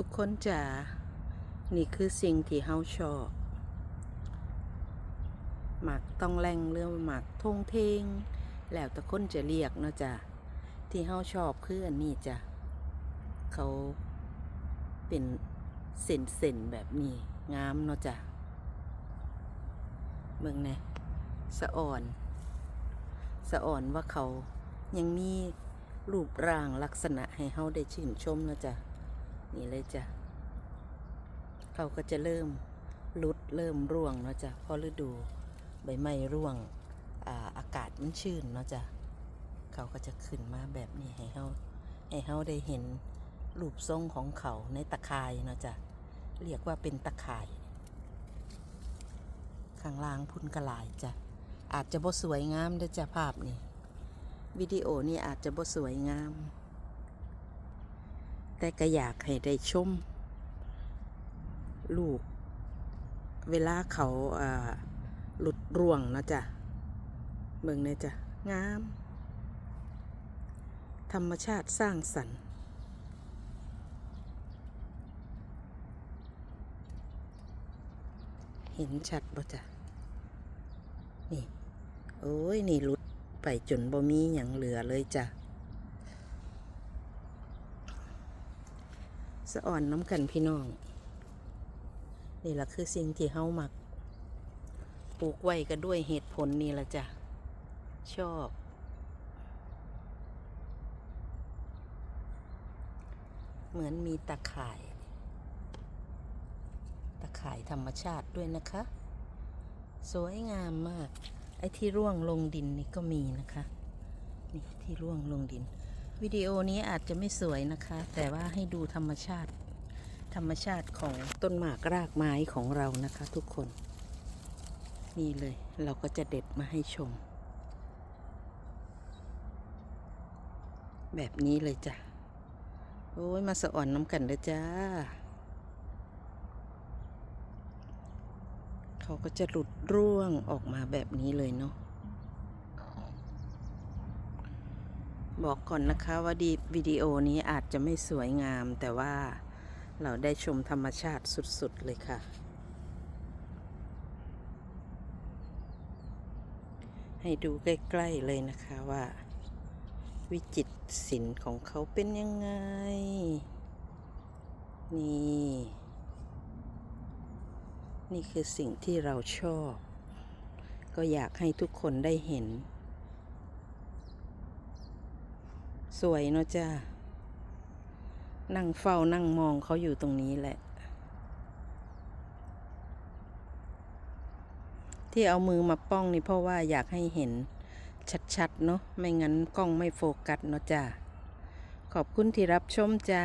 ทุกคนจ๋านี่คือสิ่งที่เฮาชอบหมักต้องแรงเรื่องหมักทงเทง แล้วแต่คนจะเรียกเนาะจ้ะที่เฮาชอบคืออันนี้จ้ะเขาเป็นเส้นเส้นๆแบบนี้ งามเนาะจ้ะเบิ่งน่สะอ่อน สะอ่อนว่าเขายังมีรูปร่างลักษณะให้เฮาได้ชื่นชมเนาะจ้ะ นี่เลยจ้ะเขาก็จะเริ่มลุดเริ่มร่วงเนาะจ้ะเพราะฤดูใบไม้ร่วงอาอากาศมันชื้นเนาะจ้ะเขาก็จะขึ้นมาแบบนี้ให้เฮาให้เฮาได้เห็นรูปทรงของเขาในตะข่ายเนาะจ้ะเรียกว่าเป็นตะข่าย ข้างล่างพุ่นกระลายจ้ะอาจจะบ่สวยงามเด้อจ้ะภาพนี่วิดีโอนี่อาจจะบ่สวยงาม แต่ก็อยากให้ได้ชม ลูก เวลาเขาหลุดร่วงนะจ๊ะเมืองเนี่ยจ้ะงาม ธรรมชาติสร้างสรรค์เห็นชัดบ่จ้ะ นี่ โอ้ย นี่ลุดไปจนบ่มีอย่างเหลือเลยจ้ะ สะอ่อนน้ำกันพี่น้อง นี่แหละคือสิ่งที่เฮามัก ปลูกไว้ก็ด้วยเหตุผลนี่แหละจ้ะ ชอบ เหมือนมีตะข่าย ตะข่ายธรรมชาติด้วยนะคะ สวยงามมาก ไอ้ที่ร่วงลงดินนี่ก็มีนะคะ นี่ที่ร่วงลงดิน วิดีโอนี้อาจจะไม่สวยนะคะ แต่ว่าให้ดูธรรมชาติ ธรรมชาติของต้นหมากรากไม้ของเรานะคะ ทุกคน นี่เลยเราก็จะเด็ดมาให้ชม แบบนี้เลยจ้ะ โอ้ยมาสะอ่อนน้ำกันเด้อจ้า เขาก็จะหลุดร่วงออกมาแบบนี้เลยเนาะ บอกก่อนนะคะว่าดีวิดีโอนี้อาจจะไม่สวยงาม แต่ว่าเราได้ชมธรรมชาติสุด ๆ เลยค่ะ ให้ดูใกล้ ๆ เลยนะคะว่า วิจิตรศิลป์ของเขาเป็นยังไง นี่ นี่คือสิ่งที่เราชอบ ก็อยากให้ทุกคนได้เห็น สวยเนาะจ้านั่งเฝ้านั่งมองเขาอยู่ตรงนี้แหละ ที่เอามือมาป้องนี่เพราะว่าอยากให้เห็นชัดๆ เนาะไม่งั้นกล้องไม่โฟกัสเนาะจ้าขอบคุณที่รับชมจ้า